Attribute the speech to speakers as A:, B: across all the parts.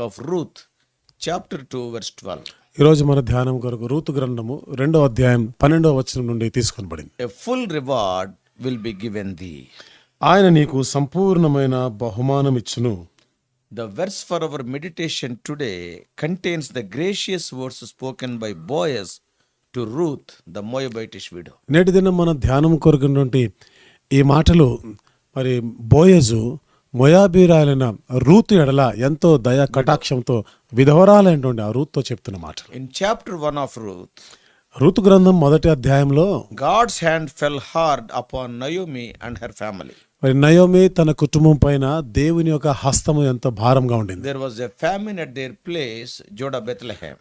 A: Of Ruth chapter two verse twelve
B: ఈరోజు మన ధ్యానం కొరకు రూత్ గ్రంథము రెండో అధ్యాయం పన్నెండవ వచనం నుండి తీసుకొని
A: పడింది a full reward will be given thee
B: ఆయన నీకు సంపూర్ణమైన బహుమానం ఇచ్చును.
A: The verse for our meditation today contains the gracious words spoken by Boaz to Ruth the Moabitess widow
B: నేటి దినం మన ధ్యానం కొరకున్నటువంటి ఈ మాటలు మరి బోయజు మొయాబీరాలైన రూతు ఎడల ఎంతో దయా కటాక్షంతో విధవరాలైనటువంటి ఆ రూత్తో చెప్తున్న మాటలు
A: In chapter 1 of Ruth,
B: రూతు గ్రంథం మొదటి అధ్యాయంలో
A: God's hand fell hard upon Naomi and her family.
B: మరి నయోమి తన కుటుంబం పైన దేవుని యొక్క హస్తము ఎంత భారంగా ఉండింది.
A: ప్లేస్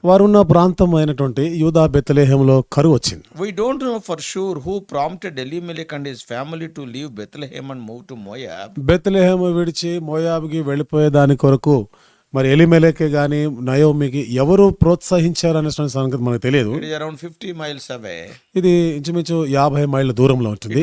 A: వారు
B: ఉన్న ప్రాంతం అయినటువంటి యూదా బెత్లేహెమ్లో కరు వచ్చింది
A: we don't know for sure who prompted Elimelech and family to leave Bethlehem and move to Moab
B: Bethlehem విడిచి మోయాబ్కి వెళ్ళిపోయే దాని కొరకు మరి ఎలిమెలేకే కానీ నయోమికి ఎవరు ప్రోత్సహించారు అనే సంగతి మనకు తెలియదు.
A: అరౌండ్ ఫిఫ్టీ మైల్స్ అవే
B: ఇది ఇంచుమించు యాభై మైళ్ళ దూరంలో ఉంటుంది.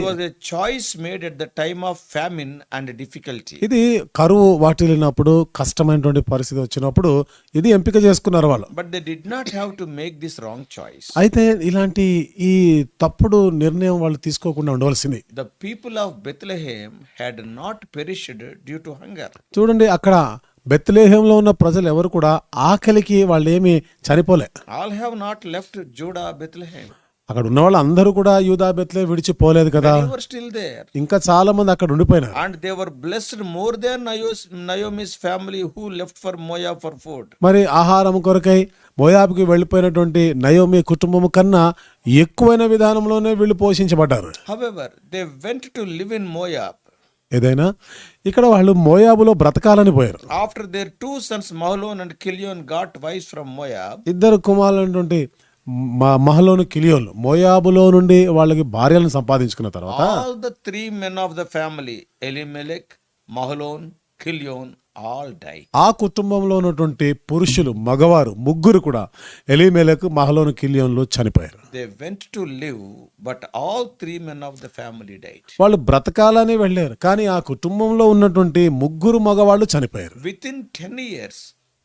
A: Choice made at the time of famine and difficulty
B: ఇది కరువు వాటిల్లినప్పుడు కష్టమైనటువంటి పరిస్థితి వచ్చినప్పుడు ఇది ఎంపిక చేసుకున్నారు వాళ్ళు.
A: But they did not have to make this wrong choice
B: అయితే ఇలాంటి ఈ తప్పుడు నిర్ణయం వాళ్ళు తీసుకోకుండా ఉండవలసింది.
A: The people of Bethlehem had not perished due to hunger
B: చూడండి అక్కడ బెత్లేహంలో ఉన్న ప్రజలు ఎవరు కూడా ఆకలికి వాళ్ళు ఏమి చనిపోలే.
A: All have not left Judah Bethlehem
B: అక్కడ ఉన్న వాళ్ళు అందరూ కూడా యూదా బెత్లే విడిచిపోలేదు కదా.
A: స్టిల్ దేర్
B: ఇంకా చాలా మంది అక్కడ ఉండిపోయినారు.
A: And they were blessed more than నయోస్ Naomi's family who left for Moab for food
B: మరి ఆహారం కొరకై మోయాబ్కి వెళ్ళిపోయినటువంటి నయోమి కుటుంబం కన్నా ఎక్కువైన విధానంలోనే వీళ్ళు పోషించబడ్డారు.
A: How they went to live in Moab
B: ఏదైనా ఇక్కడ వాళ్ళు మోయాబులో బ్రతకాలని పోయారు.
A: After their two sons Mahlon and Chilion got wives from Moab
B: ఇద్దరు కుమారులంటే మా మహలోన్ కిలియోన్ మోయాబులో నుండి వాళ్ళకి భార్యలను సంపాదించుకున్న తర్వాత
A: all the three men of the family Elimelech Mahlon Chilion all die
B: ఆ కుటుంబంలో ఉన్నటువంటి పురుషులు మగవారు ముగ్గురు కూడా ఎలిమేలకు మహలోని కిలియంలో చనిపోయారు.
A: They went to live but all three men of the family died
B: వాళ్ళు బ్రతకాలని వెళ్ళారు కానీ ఆ కుటుంబంలో ఉన్నటువంటి ముగ్గురు మగవాళ్ళు చనిపోయారు.
A: Within ten years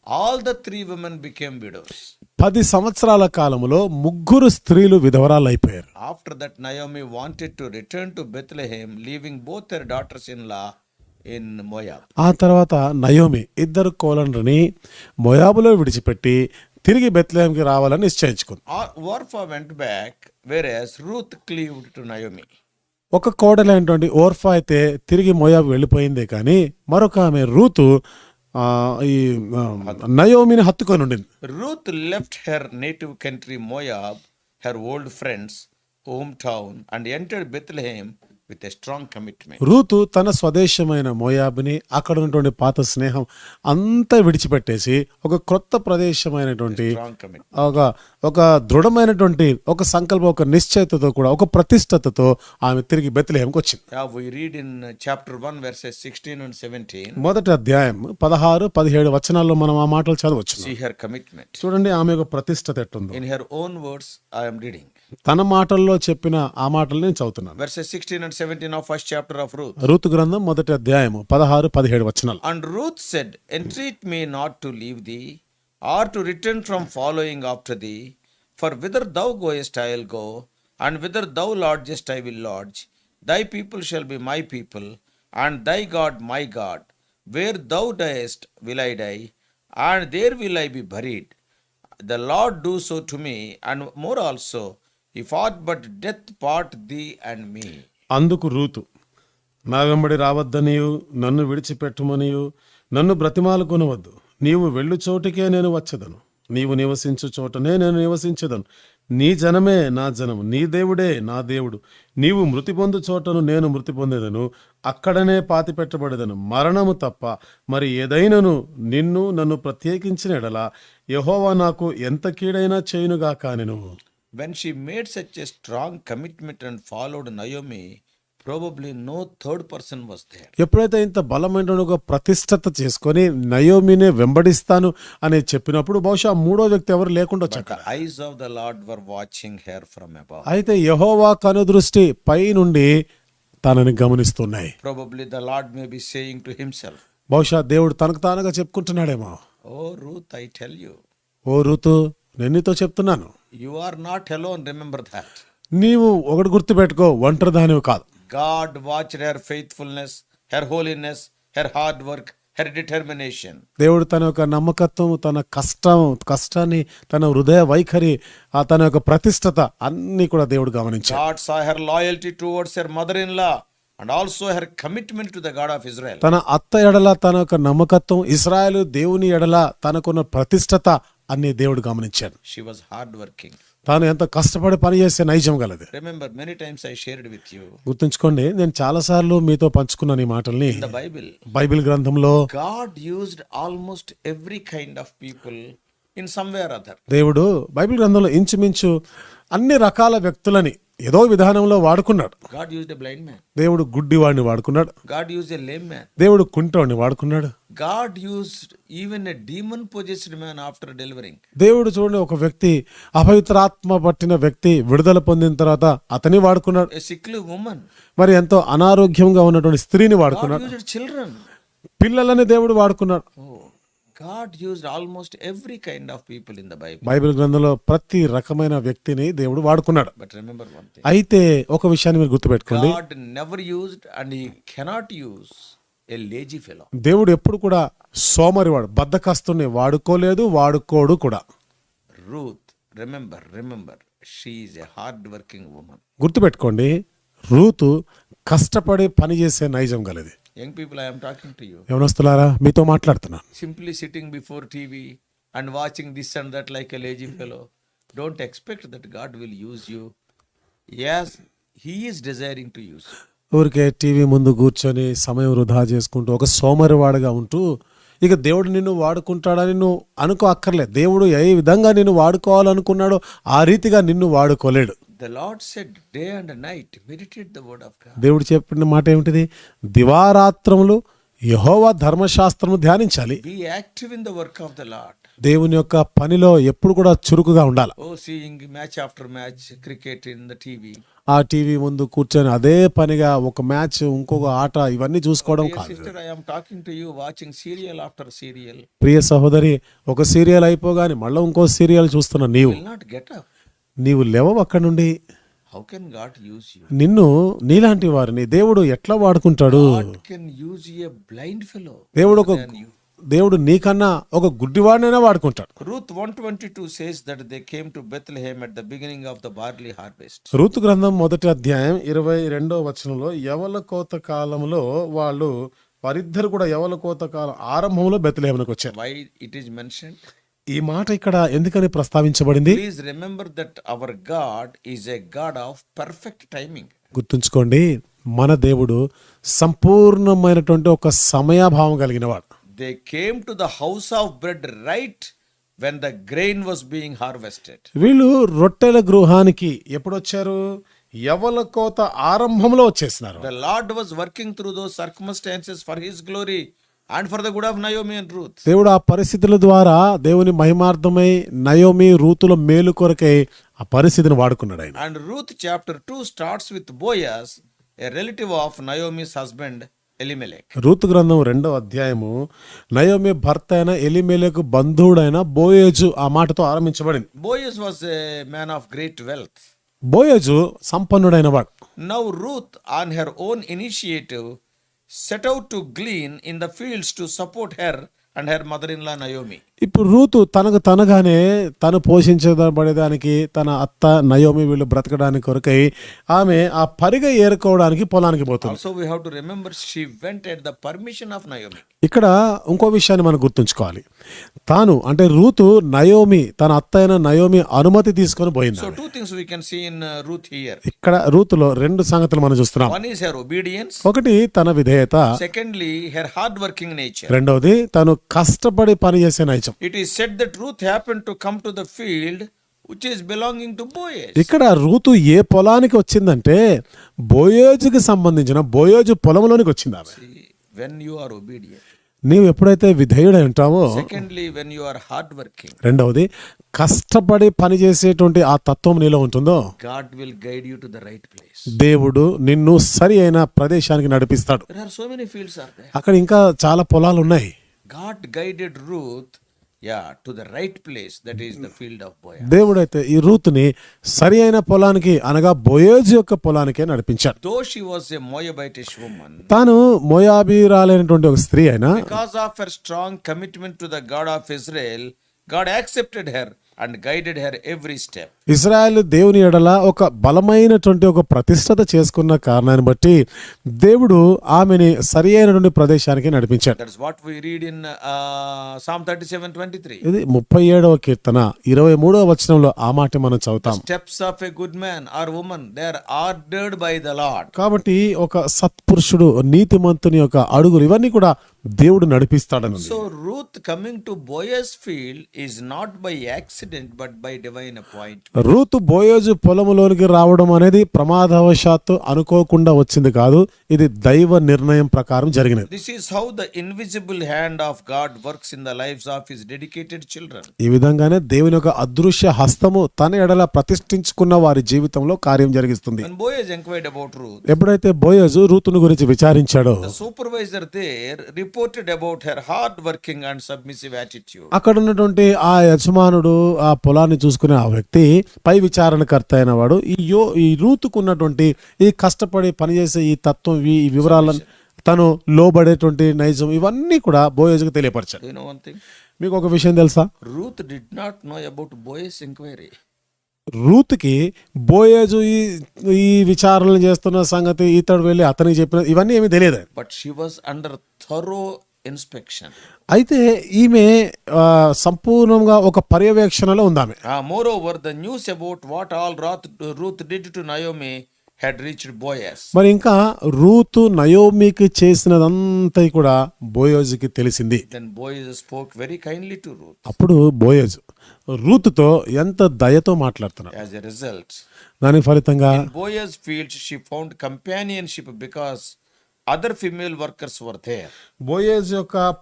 A: all the three women became widows
B: పది సంవత్సరాల కాలంలో ముగ్గురు స్త్రీలు
A: విధవరాలైపోయారు. After that Naomi wanted to return to Bethlehem leaving both their daughters in
B: ఆ తర్వాత నయోమి ఇద్దరు కోలండ్రిని మొయాబులో విడిచిపెట్టి తిరిగి బెత్లేంకి రావాలని నిశ్చయించుకుంది. ఒక కోడలైనటువంటి ఓర్ఫా అయితే తిరిగి మొయాబు వెళ్ళిపోయిందే కానీ మరొక ఆమె రూతు ఈ నయోమిని హత్తుకొని ఉండింది.
A: Ruth left her native country Moab her old friends home town and enter Bethlehem a strong commitment.
B: రూతు తన స్వదేశమైన మోయాబుని అక్కడ ఉన్నటువంటి పాత స్నేహం అంతా విడిచిపెట్టేసి ఒక క్రొత్త ప్రదేశమైనటువంటి. ఒక ఒక దృఢమైనటువంటి ఒక సంకల్పం ఒక నిశ్చయితతో కూడా ఒక ప్రతిష్టతతో ఆమె తిరిగి బెత్లహేంకి వచ్చింది
A: 1, verses 16 and 17.
B: మొదటి అధ్యాయం పదహారు పదిహేడు వచనాల్లో మనం ఆ మాటలు చదవచ్చు
A: commitment.
B: చూడండి ఆమె యొక్క ప్రతిష్టత ఎట్టుందో
A: her own words, I am reading.
B: తన మాటల్లో చెప్పిన ఆ మాటలు నేను చదువుతున్నాను.
A: Verses sixteen seventeen of first chapter
B: Ruth గ్రంథం మొదటి అధ్యాయము పదహారు పదిహేడు వచనాలు.
A: And Ruth said entreat me not to leave return from following after thee for whither thou goest I go and whither thou lodgest I will lodge thy people shall be my people and thy God my God where thou diest will I die and there will I be buried the Lord do so to me and more also if aught but death part thee and me
B: అందుకు Ruth నా వెంబడి రావద్దనియు నన్ను విడిచిపెట్టుమనియు నన్ను బ్రతిమాలుకొనవద్దు నీవు వెళ్ళు చోటికే నేను వచ్చేదను. నీవు నివసించు చోటనే నేను నివసించదను. నీ జనమే నా జనము నీ దేవుడే నా దేవుడు. నీవు మృతి పొందు చోటను నేను మృతి పొందేదను. అక్కడనే పాతి పెట్టబడేదను. మరణము తప్ప మరి ఏదైనను నిన్ను నన్ను ప్రత్యేకించిన ఎడల యహోవా నాకు ఎంత కీడైనా చేయునుగా
A: నువ్వు when she made such a strong commitment and followed Naomi probably no third person వస్తే
B: ఎప్పుడైతే ఇంత బలమైన ప్రతిష్టత చేసుకొని నయోమినే వెంబడిస్తాను అని చెప్పినప్పుడు బహుశా మూడో వ్యక్తి ఎవరు లేకుండా
A: వచ్చాక eyes of the Lord were watching her from above
B: అయితే యహోవా కనుదృష్టి పై నుండి తనని గమనిస్తున్నాయి.
A: Probably the Lord may be saying to himself
B: బహుశా దేవుడు తనకు తానుగా చెప్పుకుంటున్నాడేమో.
A: O Ruth I tell you
B: O Ruth నేను చెప్తున్నాను.
A: You are not alone remember that
B: నీవు ఒకటి గుర్తు పెట్టుకో ఒంటరిదాని కాదు.
A: God watch her faithfulness her holiness her hard work her determination
B: దేవుడు తన యొక్క నమ్మకత్వం తన కష్టం కష్టాన్ని తన హృదయ వైఖరి ఆ తన యొక్క ప్రతిష్టత అన్ని కూడా దేవుడు గమనించాడు.
A: God her towards her mother-in-law and also her commitment to God of Israel
B: తన అత్త ఎడల తన యొక్క నమ్మకత్వం ఇస్రాయెల్ దేవుని ఎడల తనకున్న ప్రతిష్టత అన్ని దేవుడు గమనించాడు.
A: షీ వాజ్ హార్డ్ వర్కింగ్
B: తాను ఎంత కష్టపడి పని చేసే నైజం గలదు.
A: Remember many times I shared with you
B: గుర్తుంచుకోండి నేను చాలా సార్లు మీతో పంచుకున్నాను ఈ మాటల్ని
A: ఇన్ ద బైబిల్
B: బైబిల్ గ్రంథంలో
A: God used almost every kind of people in somewhere other
B: దేవుడు బైబిల్ గ్రంథంలో ఇంచుమించు అన్ని రకాల వ్యక్తులని ఏదో విధానంలో వాడుకున్నాడు
A: a blind man.
B: దేవుడు గుడ్డివాడిని వాడుకున్నాడు
A: lame man.
B: దేవుడు కుంటోడిని వాడుకున్నాడు
A: God used even a demon possessed man after delivering.
B: దేవుడు చూడండి ఒక వ్యక్తి అపవిత్రాత్మ పట్టిన వ్యక్తి విడుదల పొందిన తర్వాత అతని వాడుకున్నాడు
A: sickly woman.
B: మరి ఎంతో అనారోగ్యంగా ఉన్నటువంటి స్త్రీని వాడుకున్నాడు
A: children.
B: పిల్లలని దేవుడు వాడుకున్నాడు
A: God use almost every kind of people in the Bible.
B: Bible గ్రంథంలో ప్రతి రకమైన వ్యక్తిని దేవుడు వాడుకున్నాడు.
A: బట్ రిమెంబర్ వన్
B: అయితే ఒక విషయాన్ని మీరు గుర్తుపెట్టుకోండి.
A: God never used and he cannot use a lazy fellow
B: దేవుడు ఎప్పుడు కూడా సోమరి సోమరివాడు బద్ధకాస్తుని వాడుకోలేదు వాడుకోడు కూడా.
A: Ruth remember remember she is a hard working woman
B: గుర్తుపెట్టుకోండి రూతు కష్టపడి పనిచేసే నైజం గలది.
A: Young people I'm talking to you
B: యవనస్తులారా మీతో మాట్లాడుతున్నాను.
A: Simply sitting before TV and watching this and that like a lazy fellow don't expect that God will use you as he is desiring to use
B: ఊరికే TV ముందు కూర్చొని సమయం వృధా చేసుకుంటూ ఒక సోమరివాడుగా ఉంటూ ఇక దేవుడు నిన్ను వాడుకుంటాడని నిన్ను అనుకో అక్కర్లేదు దేవుడు ఏ విధంగా నిన్ను వాడుకోవాలనుకున్నాడో ఆ రీతిగా నిన్ను వాడుకోలేడు.
A: The Lord said day and night meditate the word after
B: దేవుడు చెప్పిన మాట ఏంటిది దివారాత్రములు యహోవ ధర్మశాస్త్రము ధ్యానించాలి.
A: Active in the work of the Lord
B: దేవుని యొక్క పనిలో ఎప్పుడు కూడా చురుకుగా ఉండాలి.
A: ఓ seeing match after match cricket in the TV
B: ఆ టీవీ ముందు కూర్చొని అదే పనిగా ఒక మ్యాచ్ ఇంకొక ఆట ఇవన్నీ చూసుకోవడం కాదు.
A: Talking to you watching serial after serial
B: ప్రియ సహోదరి ఒక సీరియల్ అయిపోగానే మళ్ళీ ఇంకో సీరియల్ చూస్తున్నా నీవు.
A: నాట్ గెట్
B: నీవు లేవవు అక్కడి నుండి.
A: హౌ కెన్ గాడ్ యూజ్
B: నిన్ను నీలాంటి వారిని దేవుడు ఎట్లా వాడుకుంటాడు?
A: Can use a blind fellow
B: దేవుడు ఒక దేవుడు నీకన్నా ఒక గుడ్డివాడినైనా వాడుకుంటాడు.
A: Ruth 122 says that they came to Bethlehem at the beginning of the barley harvest
B: Ruth గ్రంథం మొదటి అధ్యాయం 22వ వచనంలో ఎవల కోత కాలంలో వాళ్ళు వారిద్దరు కూడా ఎవల కోత కాలం ఆరంభంలో బెత్లెహేమునకు వచ్చారు.
A: వై ఇట్ ఇస్ మెన్షన్డ్
B: ఈ మాట ఇక్కడ ఎందుకని ప్రస్తావించబడింది?
A: Please remember that our God is a God of perfect timing
B: గుర్తుంచుకోండి మన దేవుడు సంపూర్ణమైనటువంటి ఒక సమయాభావం కలిగిన వాడు
A: they came to the house of bread right when the grain was being harvested
B: వీళ్ళు రొట్టెల గృహానికి ఎప్పుడు వచ్చారు యవల కోత ఆరంభంలో వచ్చేసినారు.
A: The Lord was working through those circumstances for his glory and for the good of Naomi and Ruth
B: దేవుడు ఆ పరిస్థితుల ద్వారా దేవుని మహిమార్థమై నయోమి రూతుల మేలు కొరకై ఆ పరిస్థితిని వాడుకున్నాడు ఆయన.
A: And Ruth chapter two starts with Boaz a relative of Naomi's husband Elimelech
B: Ruth గ్రంథం రెండవ అధ్యాయము నయోమి భర్త అయిన ఎలిమెలెక్ బంధువుడైన బోయేజు ఆ మాటతో ఆరంభించబడింది.
A: Boaz was a man of great wealth
B: బోయేజు సంపన్నుడైన వాడు.
A: Now Ruth on her own initiative set out to glean in the fields to support her and her mother-in-law Naomi.
B: ఇప్పుడు రూతు తనకు తనగానే తను పోషించబడేదానికి తన అత్త నయోమి వీళ్ళు బ్రతకడానికి కొరకై ఆమె ఆ పరిగ ఏరుకోవడానికి పొలానికి పోతుంది
A: remember she went at the permission of Naomi.
B: ఇక్కడ ఇంకో విషయాన్ని మనం గుర్తుంచుకోవాలి తాను అంటే రూతు నయోమి తన అత్త అయిన నయోమి అనుమతి తీసుకొని పోయింది
A: two things we can see in uh, Ruth here.
B: ఇక్కడ రూతులో రెండు సంగతులు మనం చూస్తున్నాం
A: her obedience.
B: ఒకటి తన విధేయత
A: Secondly, her hard-working nature.
B: రెండవది తను కష్టపడి పనిచేసే
A: it is said the truth happen to come to the field which is belonging to Boaz
B: ఇక్కడ రూతు ఏ పొలానికి వచ్చిందంటే బోయేజ్కి సంబంధించిన బోయేజ్ పొలంలోనికి వచ్చింది
A: వెన్ యు ఆర్ ఒబీడియంట్
B: నీవు ఎప్పుడైతే విధేయుడై ఉంటావో
A: secondly when you are hard working
B: రెండవది కష్టపడి పని చేసేటువంటి ఆ తత్వం నీలో ఉంటుందో
A: గాడ్ విల్ గైడ్ యు
B: దేవుడు నిన్ను సరి అయిన ప్రదేశానికి నడిపిస్తాడు.
A: సో మెనీ
B: అక్కడ ఇంకా చాలా పొలాలు ఉన్నాయి.
A: గాడ్ గైడెడ్ రూత్
B: దేవుడైతే ఈ రూత్ని సరి అయిన పొలానికి అనగా బోయోజ్ యొక్క పొలానికే నడిపించాడు. తాను మోయాబిరాలైనటువంటి ఒక స్త్రీ అయినా
A: because of her strong commitment God of Israel God accepted her and guided her every step.
B: Israel దేవుని ఎడల ఒక బలమైనటువంటి ఒక ప్రతిష్టత చేసుకున్న కారణాన్ని బట్టి దేవుడు ఆమెని సరి అయినటువంటి ప్రదేశానికి నడిపించాడు
A: That's what we read in uh, Psalm 37 23.
B: ఇది ముప్పై ఏడవ కీర్తన ఇరవై మూడవ వచనంలో ఆ మాట మనం చదువుతాం
A: Steps of a good man or woman, they are ordered by the Lord.
B: కాబట్టి ఒక సత్పురుషుడు నీతిమంతుని యొక్క అడుగులు ఇవన్నీ కూడా దేవుడు నడిపిస్తాడని
A: so Ruth coming to Boaz field is not by accident but by divine appoint
B: Ruth Boaz పొలములోనికి రావడం అనేది ప్రమాదవశాత్తు అనుకోకుండా వచ్చింది కాదు ఇది దైవ నిర్ణయం ప్రకారం జరిగినది.
A: This is how the invisible hand of God works in the lives of his dedicated children
B: ఈ విధంగానే దేవుని ఒక అదృశ్య హస్తము తన ఎడల ప్రతిష్ఠించుకున్న వారి జీవితంలో కార్యం జరిగిస్తుంది.
A: బోయోజ్ ఎంక్వైర్డ్ అబౌట్ రూత్
B: ఎప్పుడైతే బోయోజ్ రూత్ను గురించి విచారించాడో
A: supervisor there reported about her hard working and submissive attitude.
B: అక్కడ ఉన్నటువంటి ఆ యజమానుడు ఆ పొలాన్ని చూసుకునే ఆ వ్యక్తి పై విచారణకర్త అయిన వాడు ఈ యో ఈ రూతుకు ఉన్నటువంటి ఈ కష్టపడి పనిచేసే ఈ తత్వం ఈ వివరాలను తను లోబడేటువంటి నైజం ఇవన్నీ కూడా బోయజుకు తెలియపరిచాడు
A: Do you know one thing?
B: మీకు ఒక విషయం తెలుసా
A: Ruth did not know about Boaz's inquiry.
B: రూత్కి Boaz ఈ ఈ విచారణలు చేస్తున్న సంగతి ఈతడు వెళ్ళి అతనికి చెప్పిన ఇవన్నీ ఏమి తెలియదు.
A: But she was under thorough inspection
B: అయితే ఈమె సంపూర్ణంగా ఒక పర్యవేక్షణలో ఉందామె
A: moreover the news about what all Ruth Ruth did to Naomi had reach Boaz
B: మరి ఇంకా రూత్ నయోమికి చేసినదంతా కూడా బోయోజ్కి తెలిసింది.
A: Then Boaz spoke very kindly to Ruth
B: అప్పుడు బోయోజ్ రూత్తో ఎంత దయతో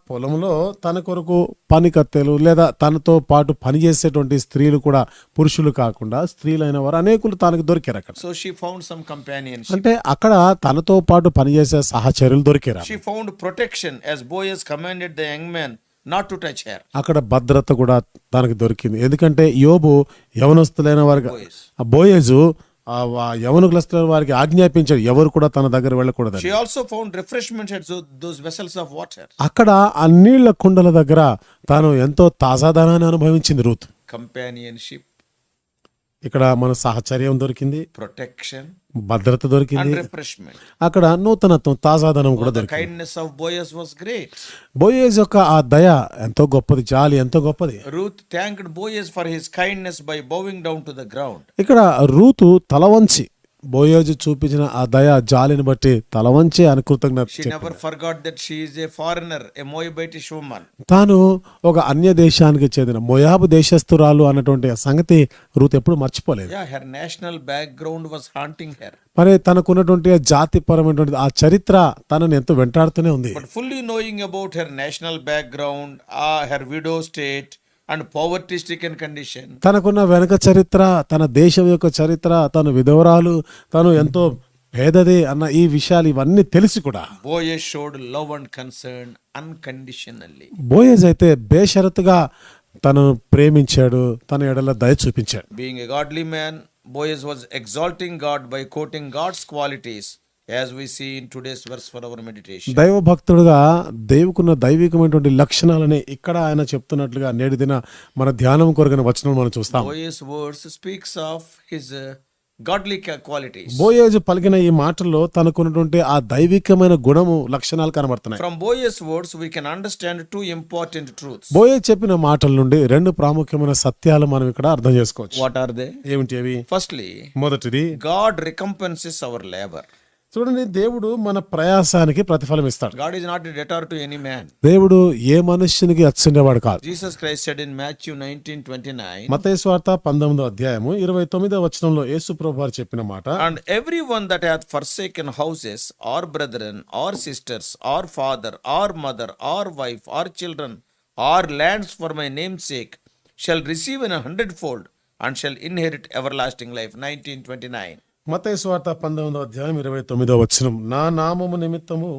B: పొలంలో తన కొరకు పని కత్తెలు లేదా తనతో పాటు పనిచేసేటువంటి స్త్రీలు కూడా పురుషులు కాకుండా స్త్రీలైన వారు అనేకులు తనకు దొరికారు అక్కడ.
A: So she found some companion
B: అంటే అక్కడ తనతో పాటు పనిచేసే సహచరులు దొరికారు
A: she found protection as Boaz commanded the young man not to touch her.
B: అక్కడ భద్రత కూడా తనకు దొరికింది. ఎందుకంటే యోబు యవనస్తులైన వారికి బోయేజు యవనకులస్తులైన వారికి ఆజ్ఞాపించాడు ఎవరు కూడా తన దగ్గర
A: She also found refreshment at tho- those vessels of water.
B: అక్కడ ఆ నీళ్ళ కుండల దగ్గర తాను ఎంతో తాజాదనాన్ని అనుభవించింది రూత్.
A: Companionship,
B: ఇక్కడ మన సహచర్యం దొరికింది.
A: Protection,
B: భద్రత దొరికింది. అక్కడ నూతనత్వం తాజాదనం కూడా బోయస్ యొక్క ఆ దయ ఎంతో గొప్పది జాలి ఎంతో గొప్పది.
A: Ruth thanked Boaz for his kindness by bowing down to the ground
B: ఇక్కడ రూతు తల బోయోజ్ చూపించిన ఆ దయ జాలిని బట్టి తల వంచి
A: అనుకృతంగా
B: తాను ఒక అన్య దేశానికి చెందిన మొయాబు దేశస్తురాలు అన్నటువంటి సంగతి రూత్ ఎప్పుడు మర్చిపోలేదు.
A: National background haunting her
B: మరి తనకున్నటువంటి జాతి పరమైనటువంటి ఆ చరిత్ర తనని ఎంతో వెంటాడుతూనే ఉంది.
A: Fully knowing about her national background ఆ her widow state and poverty stricken condition.
B: తనకున్న వెనక చరిత్ర తన దేశం యొక్క చరిత్ర తన విధవరాలు తను ఎంతో భేదది అన్న ఈ విషయాలు ఇవన్నీ తెలిసి కూడా
A: Boaz showed love and concern unconditionally.
B: Boaz అయితే బేషరత్గా తను ప్రేమించాడు తన ఎడల దయ చూపించాడు.
A: Being a godly man Boaz was exalting God by quoting God's qualities
B: దైవ భక్తుడుగా దేవుకున్న దైవికమైనటువంటి లక్షణాలని ఇక్కడ ఆయన చెప్తున్నట్లుగా నేటి దిన మన ధ్యానం కొరకున వచనం మనం చూస్తాం.
A: స్పీక్స్ ఆఫ్ హిజ్
B: బోయేజ్ పలికిన ఈ మాటల్లో తనకున్నటువంటి ఆ దైవికమైన గుణము లక్షణాలు కనబడుతున్నాయి.
A: From Boaz words we can understand two important truth
B: Boaz చెప్పిన మాటల నుండి రెండు ప్రాముఖ్యమైన సత్యాలు మనం ఇక్కడ అర్థం చేసుకోవచ్చు.
A: వాట్ ఆర్ దే
B: ఏమిటి అవి?
A: ఫస్ట్లీ
B: మొదటిది
A: గాడ్ రికంపెన్సెస్ అవర్ లేబర్
B: చూడండి దేవుడు మన ప్రయాసానికి ప్రతిఫలం ఇస్తాడు.
A: God is not debtor to any man
B: దేవుడు ఏ మనుష్యునికి అచ్చిండేవాడు కాదు.
A: Jesus Christ said in Matthew 19:29
B: మత్తయి సువార్త 19వ అధ్యాయము 29వ వచనంలో యేసు ప్రభువు చెప్పిన మాట
A: and every one that hath forsaken houses or brethren or sisters or father or mother or wife or children or lands for my name sake shall receive in 100 fold and shall inherit everlasting
B: life 19:29 వార్త పంతొమ్మిదో అధ్యాయం ఇరవై తొమ్మిదో వచనం నా నామము నిమిత్తము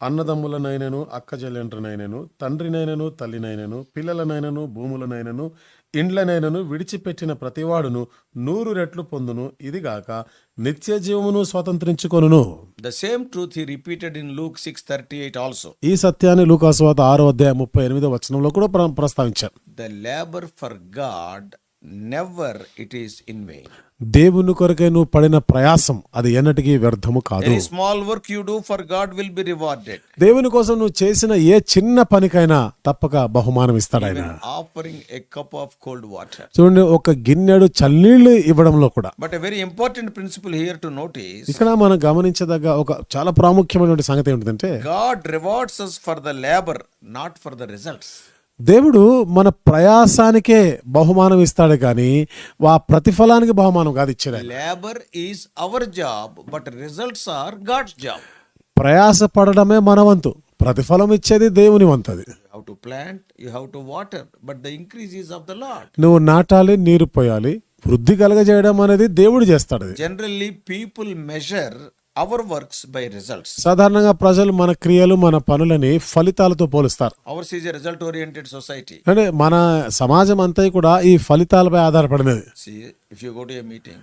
B: అన్నదమ్ములనైనను అక్కజెల్లెంట్రనైనను తండ్రినైనను తల్లినైనను పిల్లలనైనను భూములనైనను ఇండ్లనైనను విడిచిపెట్టిన ప్రతివాడును నూరు రెట్లు పొందును ఇదిగాక నిత్య జీవమును స్వతంత్రించుకొనును
A: The same truth he repeated in Luke 6:38 also.
B: ఈ సత్యాన్ని లూకాసువాత ఆరో అధ్యాయం ముప్పై ఎనిమిదో వచనంలో కూడా ప్ర- ప్రస్తావించారు
A: The labor for God never it is in vain.
B: దేవుని కొరకై నువ్వు పడిన ప్రయాసం అది ఎన్నటికీ వ్యర్థము కాదు.
A: Small work you do for God will be rewarded
B: దేవుని కోసం నువ్వు చేసిన ఏ చిన్న పనికైనా తప్పక బహుమానం ఇస్తాడైనా ఆయన.
A: Offering a cup of cold water
B: చూడండి ఒక గిన్నెడు చల్లీళ్ళు ఇవ్వడంలో కూడా.
A: But very important principle here to notice
B: ఇక్కడ మనం గమనించదగ్గ ఒక చాలా ప్రాముఖ్యమైనటువంటి సంగతి
A: ఏంటంటే God rewards for the labour not for the results
B: దేవుడు మన ప్రయాసానికే బహుమానం ఇస్తాడు కానీ ఆ ప్రతిఫలానికి బహుమానం కాదు ఇచ్చేది.
A: Labor is our job, but results are God's job.
B: ప్రయాస పడడమే మన వంతు ప్రతిఫలం ఇచ్చేది దేవుని వంతు అది
A: to plant, you have to water, but the increase is of the Lord.
B: నువ్వు నాటాలి నీరు పోయాలి వృద్ధి కలగజేయడం అనేది దేవుడు చేస్తాడు అది
A: Generally, people our works by results
B: సాధారణంగా ప్రజలు మన క్రియలు మన పనులని ఫలితాలతో పోలుస్తారు.
A: Ours is result oriented society
B: అంటే మన సమాజం అంతా కూడా ఈ ఫలితాలపై ఆధారపడినది.
A: If you go to
B: meeting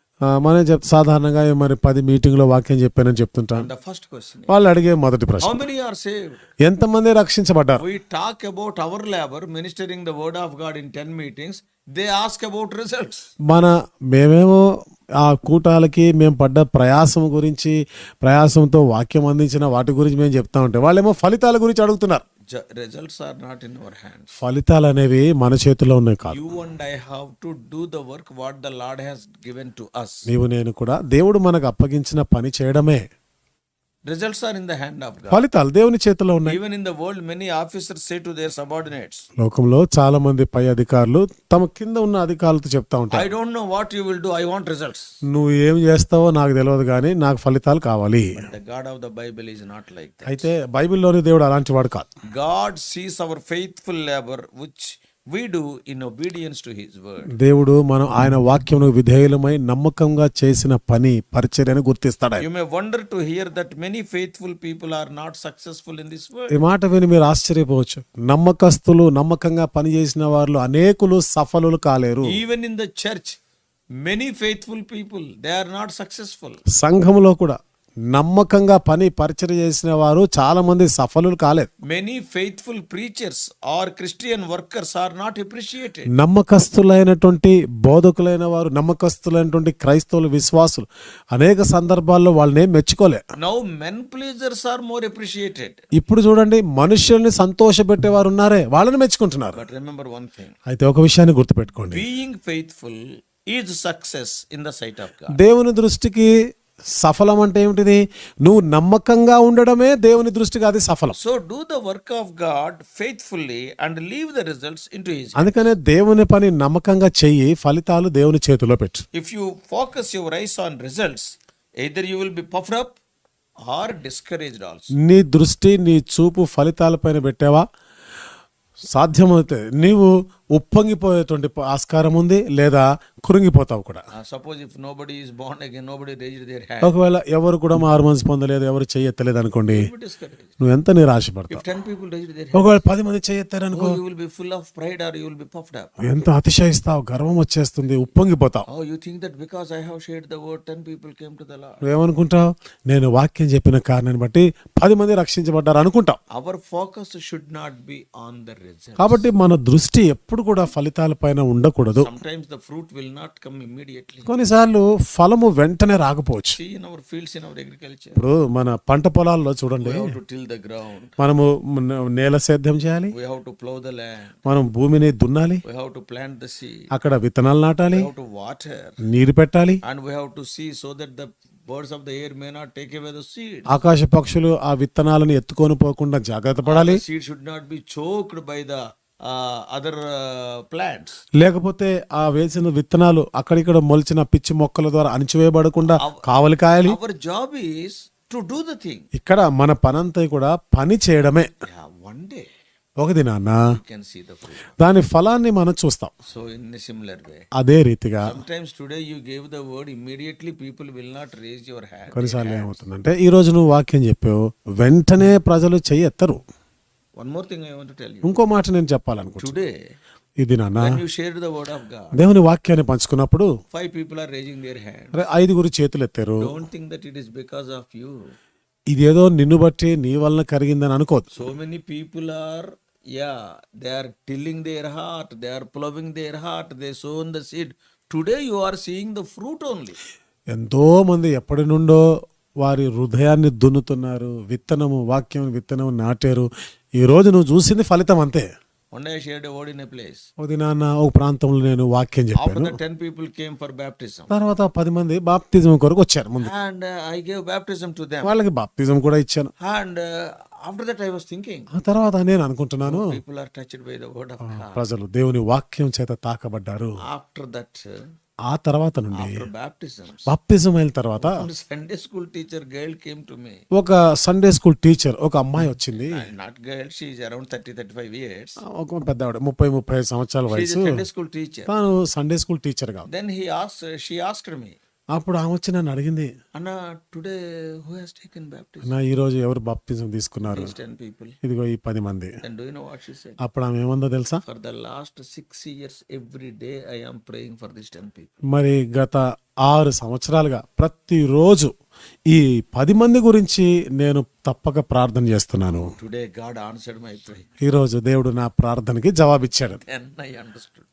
B: మనం చెప్ సాధారణంగా మరి పది మీటింగ్లో వాక్యం చెప్పానని
A: first question is,
B: వాళ్ళు అడిగే మొదటి ప్రశ్న
A: saved?
B: ఎంతమంది రక్షించబడ్డారు
A: We talk about our labor ministering the word of God in 10 meetings. They ask about results.
B: మన మేమేమో ఆ కూటాలకి మేము పడ్డ ప్రయాసం గురించి ప్రయాసంతో వాక్యం అందించిన వాటి గురించి మేము చెప్తా ఉంటే వాళ్ళేమో ఫలితాల గురించి అడుగుతున్నారు
A: results are not in our hand
B: ఫలితాలు అనేవి మన చేతిలో ఉన్నాయి కాదు.
A: You I have to do the work what the Lord has given to us.
B: నీవు నేను కూడా దేవుడు మనకు అప్పగించిన పని చేయడమే.
A: Results are in the hand of
B: ఫలితాలు దేవుని చేతిలో ఉన్నాయి.
A: Even in the world many officers say to their subordinates
B: లోకంలో చాలా మంది పై అధికారులు తమ కింద ఉన్న అధికారులతో చెప్తా ఉంటారు.
A: I don't know what you will do I want results
B: నువ్వు ఏం చేస్తావో నాకు తెలియదు కానీ నాకు ఫలితాలు కావాలి.
A: The God of the Bible not like
B: అయితే బైబిల్లోని దేవుడు అలాంటి వాడు కాదు.
A: God sees our faithful labour which
B: దేవుడు మనం ఆయన వాక్యం విధేయులమై నమ్మకంగా చేసిన పని పరిచర్యని గుర్తిస్తాడు
A: wonder to hear that many faithful people are not successful in this
B: ఈ మాట విని మీరు ఆశ్చర్యపోవచ్చు. నమ్మకస్తులు నమ్మకంగా పనిచేసిన వారు అనేకులు సఫలులు కాలేరు.
A: Even in the church many faithful people they are not successful
B: సంఘంలో కూడా నమ్మకంగా పని పరిచయం చేసిన వారు చాలా మంది సఫలులు కాలేదు
A: Many faithful preachers or Christian workers are not appreciated.
B: నమ్మకస్తులైనటువంటి బోధకులైన వారు నమ్మకస్తులైనటువంటి క్రైస్తవులు విశ్వాసులు అనేక సందర్భాల్లో వాళ్ళని మెచ్చుకోలే
A: Now, men pleasers are more appreciated.
B: ఇప్పుడు చూడండి మనుషుల్ని సంతోషపెట్టేవారు ఉన్నారే వాళ్ళని మెచ్చుకుంటున్నారు
A: remember one thing
B: అయితే ఒక విషయాన్ని గుర్తుపెట్టుకోండి
A: faithful is success in the sight of God.
B: దేవుని దృష్టికి సఫలం అంటే ఏమిటిది? నువ్వు నమ్మకంగా ఉండడమే దేవుని దృష్టికి అది సఫలం.
A: So do the work of God faithfully and leave the results in to
B: అందుకనే దేవుని పని నమ్మకంగా చెయ్యి ఫలితాలు దేవుని చేతిలో పెట్టు.
A: If you focus your eyes on results either you will be puffed up or discouraged ఆల్స్
B: నీ దృష్టి నీ చూపు ఫలితాలపైన పెట్టావా? సాధ్యమవుతుంది. నీవు ఉప్పొంగిపోయేటువంటి ఆస్కారం ఉంది లేదా కురుంగిపోతావు కూడా.
A: Suppose if nobody is nobody
B: ఒకవేళ ఎవరు కూడా మారు మంత్స్ పొందలేదు ఎవరు చేయత్తలేదు అనుకోండి నువ్వు ఎంత నిరాశ
A: పడతావు 10
B: ఒకవేళ 10 మంది
A: చేయత్తారు అనుకో you will be full of pride or you be puffed up
B: ఎంత అతిశయిస్తావు గర్వం వచ్చేస్తుంది ఉప్పొంగిపోతావు.
A: ఓ think that because I have shared the word people came to
B: the నేను వాక్యం చెప్పిన కారణాన్ని బట్టి పది మంది రక్షించబడ్డారు అనుకుంటావు
A: our focus should not be on the
B: కాబట్టి మన దృష్టి ఎప్పుడు
A: ఎప్పుడు కూడా ఫలితాల పైన ఉండకూడదు.
B: కొన్నిసార్లు ఫలము వెంటనే రాకపోవచ్చు. ఇప్పుడు మన పంట పొలాల్లో చూడండి. మనము నేల సేద్యం చేయాలి. మనం భూమిని దున్నాలి. అక్కడ విత్తనాలు నాటాలి. నీరు పెట్టాలి. ఆకాశ పక్షులు ఆ విత్తనాలను ఎత్తుకొని పోకుండా జాగ్రత్త పడాలి.
A: బై ద అదర్ ప్లాంట్స్
B: లేకపోతే ఆ వేసిన విత్తనాలు అక్కడిక్కడ మొలిచిన పిచ్చి మొక్కల ద్వారా అణచివేయబడకుండా కావలి కాయాలి.
A: Job is to do the
B: ఇక్కడ మన పనంతా కూడా పని చేయడమే.
A: వన్ డే
B: ఒక దినాన్న దాని ఫలాన్ని మనం చూస్తాం.
A: సో ఇన్ సిమిలర్
B: అదే రీతిగా
A: times today you gave the word immediately people will not your hand
B: కొన్నిసార్లు ఏమవుతుందంటే ఈ రోజు నువ్వు వాక్యం చెప్పావు వెంటనే ప్రజలు
A: చెయ్యి ఎత్తరు one more thing I want tell
B: ఇంకో మాట నేను చెప్పాలనుకుంటా
A: టుడే
B: ఇది నాన్న
A: యు షేర్ ద
B: దేవుని వాక్యాన్ని పంచుకున్నప్పుడు
A: five people are raising their
B: hand ఐదుగురు చేతులు ఎత్తారు.
A: Don't think that it is because of you
B: ఇదేదో నిన్ను బట్టి నీ వలన కరిగిందని అనుకోవద్దు.
A: So many people are yeah they are tilling their heart they are ploughing their heart they sown the seed today you are seeing the fruit only
B: ఎంతో మంది ఎప్పటి నుండో వారి హృదయాన్ని దున్నుతున్నారు విత్తనము వాక్యం విత్తనం నాటారు. ఈ రోజు నువ్వు చూసింది ఫలితం అంతే. నేను వాక్యం చెప్పాను. తర్వాత పది మంది బాప్తిజం కొరకు వచ్చారు
A: and I gave baptism to them
B: వాళ్ళకి బాప్తిజం కూడా ఇచ్చాను.
A: And after that I was thinking
B: ఆ తర్వాత నేను అనుకుంటున్నాను
A: people are touched by the
B: ప్రజలు దేవుని వాక్యం చేత తాకబడ్డారు.
A: ఆఫ్టర్ దట్
B: ఆ తర్వాత నుండి బాప్టిజం అయిన తర్వాత
A: school teacher girl came to me
B: ఒక సండే స్కూల్ టీచర్ ఒక అమ్మాయి వచ్చింది.
A: Not girl around thirty
B: thirty five years ముప్పై ముప్పై సంవత్సరాల వయసు. సండే స్కూల్ టీచర్
A: తాను సండే స్కూల్ టీచర్గా మీ
B: అప్పుడు ఆమె వచ్చి నన్ను అడిగింది ఈరోజు ఎవరు బాప్తిజం తీసుకున్నారు? ఇదిగో ఈ పది మంది. అప్పుడు ఆమె ఏముందో తెలుసా?
A: For the last six years every day I'm praying for this ten people
B: మరి గత ఆరు సంవత్సరాలుగా ప్రతిరోజు ఈ పది మంది గురించి నేను తప్పక ప్రార్థన చేస్తున్నాను.
A: Today God answered my prayer
B: ఈ రోజు దేవుడు నా ప్రార్థనకి జవాబిచ్చాడు.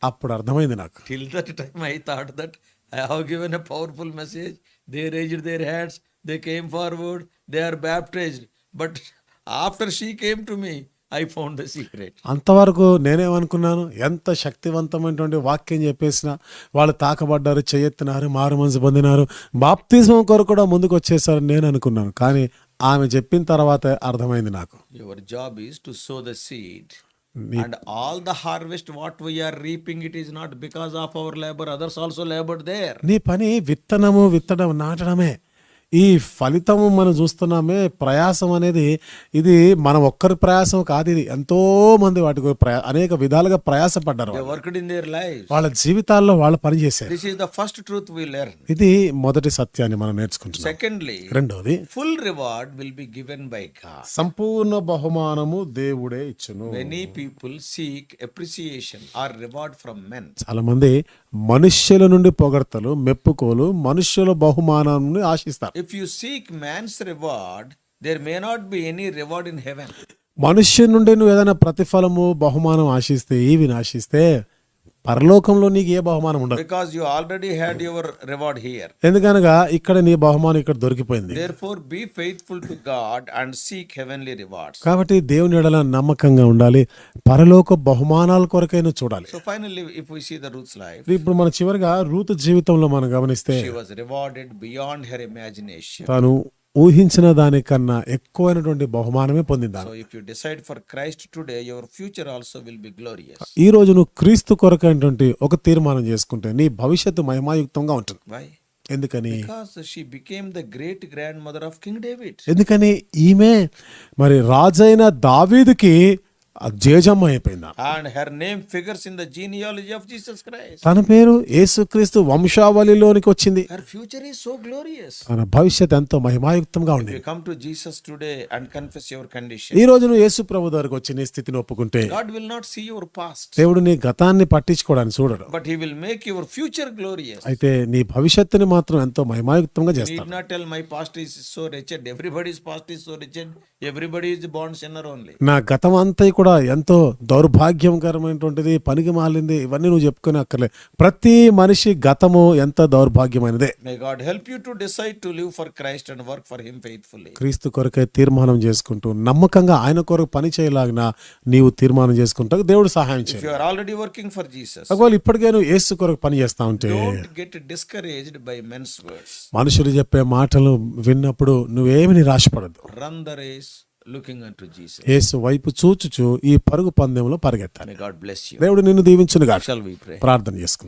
B: అప్పుడు అర్థమైంది నాకు.
A: Till that time I thought that I have given a powerful message they raised their hands they came forward they are baptised but after she came to me I found the secret
B: అంతవరకు నేనేమనుకున్నాను? ఎంత శక్తివంతమైనటువంటి వాక్యం చెప్పేసిన వాళ్ళు తాకబడ్డారు చేయెత్తినారు మారు మనసు పొందినారు. బాప్తిజం కొరకు కూడా ముందుకు వచ్చేసారు నేను అనుకున్నాను కానీ ఆమె చెప్పిన తర్వాత అర్థమైంది నాకు.
A: Your job is to sow the seed and all the harvest what we are reaping it is not because of our labour others also labour there
B: నీ పని విత్తనము విత్తనం నాటడమే. ఈ ఫలితము మనం చూస్తున్నామే ప్రయాసం అనేది ఇది మన ఒక్కరి ప్రయాసం కాదు ఇది ఎంతో మంది వాటి అనేక విధాలుగా ప్రయాసపడ్డారు వాళ్ళు. జీవితాల్లో వాళ్ళు పని చేశారు
A: This is the first truth we learn.
B: ఇది మొదటి సత్యాన్ని మనం నేర్చుకుంటున్నాం
A: Secondly,
B: రెండోది
A: full reward will be given by God.
B: సంపూర్ణ బహుమానము దేవుడే ఇచ్చును
A: Many people seek appreciation or reward from men.
B: చాలా మంది మనుష్యుల నుండి పొగడ్తలు మెప్పుకోలు మనుష్యుల బహుమానాన్ని ఆశిస్తారు
A: If you seek man's reward, there may not be any reward in heaven.
B: మనుష్యుని నుండి నువ్వు ఏదైనా ప్రతిఫలము బహుమానం ఆశిస్తే ఈవిని ఆశిస్తే పరలోకంలో నీకు ఏ బహుమానం ఉండదు.
A: Because you already had your reward here
B: ఎందుకనగా ఇక్కడ నీ బహుమానం ఇక్కడ దొరికిపోయింది.
A: Therefore be faithful to God and seek heavenly rewards
B: కాబట్టి దేవుని ఎడల నమ్మకంగా ఉండాలి. పరలోక బహుమానాల కొరకైనా చూడాలి.
A: So finally if we see the Ruth's life
B: ఇప్పుడు మన చివరగా రూత్ జీవితంలో మనం గమనిస్తే
A: she was rewarded beyond her imagination
B: తను ఊహించిన దానికన్నా ఎక్కువైనటువంటి బహుమానమే
A: పొందిందాన్ని
B: ఈ రోజు నువ్వు క్రీస్తు అయినటువంటి ఒక తీర్మానం చేసుకుంటే నీ భవిష్యత్తు మహిమాయుక్తంగా ఉంటుంది. ఎందుకని?
A: Became the great grandmother of King David
B: ఎందుకని? ఈమె మరి రాజైన దావీదుకి జేజమ్మ అయిపోయింది తన పేరు యేసుక్రీస్తు వంశావళిలోనికి వచ్చింది తన భవిష్యత్ ఎంతో మహిమాయుక్తంగా ఉంది. ఈ రోజు యేసు ప్రభు దగ్గరకు వచ్చి స్థితిని ఒప్పుకుంటే
A: will not see your past
B: దేవుడు నీ గతాన్ని పట్టించుకోవడానికి చూడడు.
A: But he will make your future glorious
B: అయితే నీ భవిష్యత్తుని మాత్రం ఎంతో మహిమాయుక్తంగా చేస్తాడు.
A: Not tell my past is so wretched everybody's past is so wretched everybody is bond sinner only
B: నా గతం అంతా కూడా ఎంతో దౌర్భాగ్యకరమైనటువంటిది పనికి మాలింది ఇవన్నీ నువ్వు చెప్పుకునే అక్కర్లే ప్రతి మనిషి గతము ఎంత దౌర్భాగ్యమైనదే.
A: Decide to live for Christ and work for Him faithfully.
B: క్రీస్తు కొరకై తీర్మానం చేసుకుంటూ నమ్మకంగా ఆయన కొరకు పని చేయలాగిన నీవు తీర్మానం చేసుకుంటా దేవుడు సహాయం చేయాలి
A: for Jesus,
B: ఒకవేళ ఇప్పటికే నువ్వు యేసు కొరకు పని చేస్తా ఉంటే
A: by men's words.
B: మనుషులు చెప్పే మాటలు విన్నప్పుడు నువ్వేమి నిరాశపడద్దు.
A: Run the race, looking unto Jesus
B: యేసు వైపు చూచుచు ఈ పరుగు పందెంలో పరిగెత్తాలి.
A: గాడ్ బ్లెస్
B: దేవుడు నిన్ను
A: దీవించును గాక
B: ప్రార్థన చేసుకుందాం.